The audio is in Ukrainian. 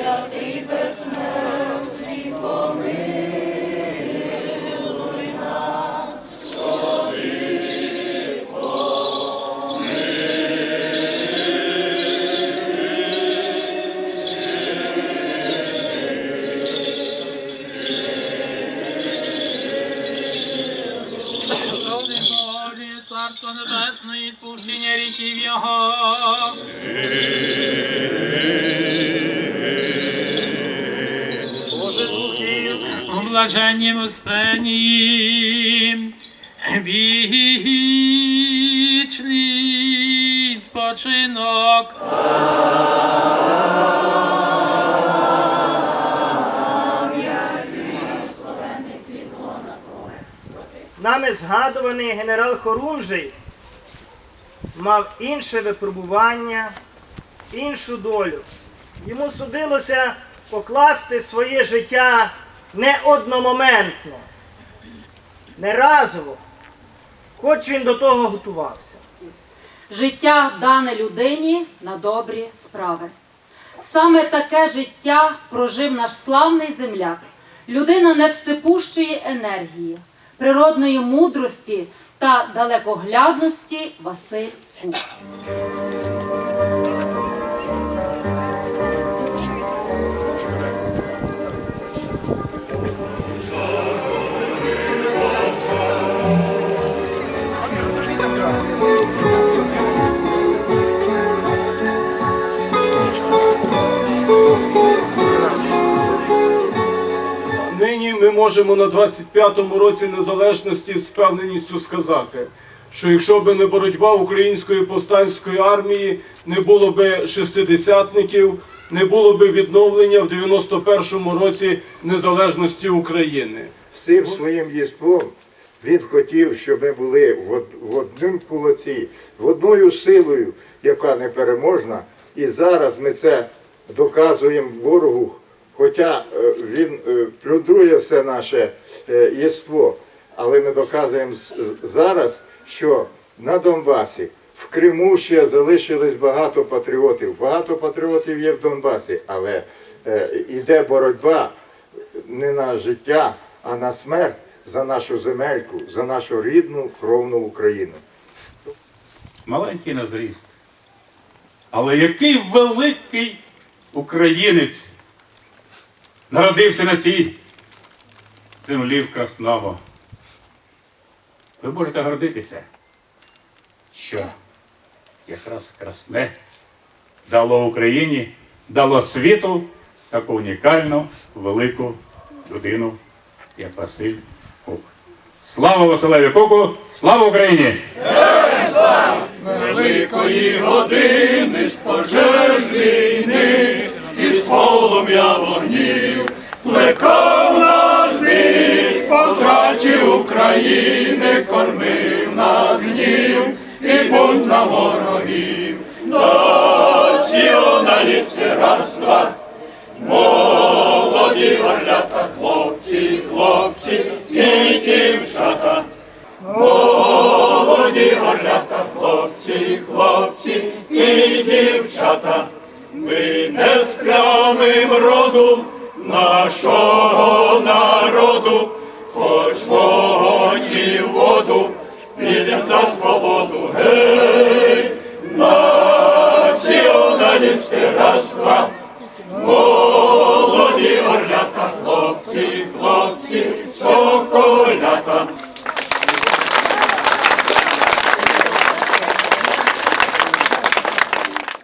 Славний Царство Небесне, і відпущення ріків Його. Боже духів, У блаженнім успенні, вічний спочинок. Нами згадуваний генерал Хорунжий мав інше випробування, іншу долю. Йому судилося покласти своє життя не одномоментно, не разово, хоч він до того готувався. Життя дане людині на добрі справи. Саме таке життя прожив наш славний земляк, людина невсипущої енергії, природної мудрості та далекоглядності Василь Кук. Можемо на 25-му році незалежності з впевненістю сказати, що якщо б не боротьба української повстанської армії, не було б шестидесятників, не було б відновлення в 91-му році незалежності України. всім своїм єством він хотів, щоб ми були в, од- в одному кулаці, в одною силою, яка непереможна. І зараз ми це доказуємо ворогу, хоча е, він е, плюндрує все наше е, єство. Але ми доказуємо зараз, що на Донбасі, в Криму ще залишилось багато патріотів. Багато патріотів є в Донбасі, але е, іде боротьба не на життя, а на смерть за нашу земельку, за нашу рідну кровну Україну. маленький на зріст. Але який великий українець народився на цій землі в Красново. Ви можете гордитися, що якраз Красне дало Україні, дало світу таку унікальну велику людину, як Василь Кук. Слава Василеві Куку! Слава Україні! слава! Великої години з пожеж війни, із полум'я вогнів, плекав нас біль, по України кормив нас гнів і бунт на ворогів, націоналісти раства, молоді орлята, хлопці, хлопці і дівчата. Молоді орлята, хлопці, хлопці і дівчата, ми не сплямим роду нашого народу, хоч вогонь і воду, підем за свободу, гей, націоналісти.